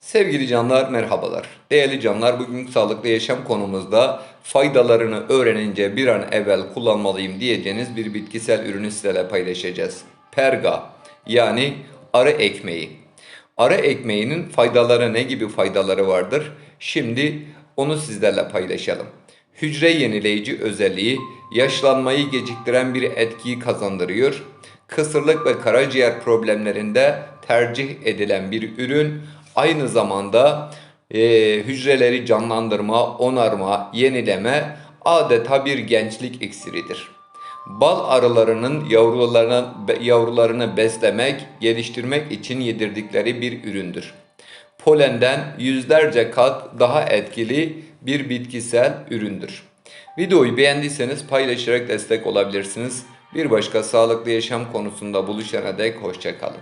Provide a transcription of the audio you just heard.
Sevgili canlar merhabalar. Değerli canlar bugün sağlıklı yaşam konumuzda faydalarını öğrenince bir an evvel kullanmalıyım diyeceğiniz bir bitkisel ürünü sizlerle paylaşacağız. Perga yani arı ekmeği. Arı ekmeğinin faydaları ne gibi faydaları vardır? Şimdi onu sizlerle paylaşalım. Hücre yenileyici özelliği yaşlanmayı geciktiren bir etkiyi kazandırıyor. Kısırlık ve karaciğer problemlerinde tercih edilen bir ürün. Aynı zamanda e, hücreleri canlandırma, onarma, yenileme adeta bir gençlik iksiridir. Bal arılarının yavrularını, yavrularını beslemek, geliştirmek için yedirdikleri bir üründür. Polenden yüzlerce kat daha etkili bir bitkisel üründür. Videoyu beğendiyseniz paylaşarak destek olabilirsiniz. Bir başka sağlıklı yaşam konusunda buluşana dek hoşçakalın.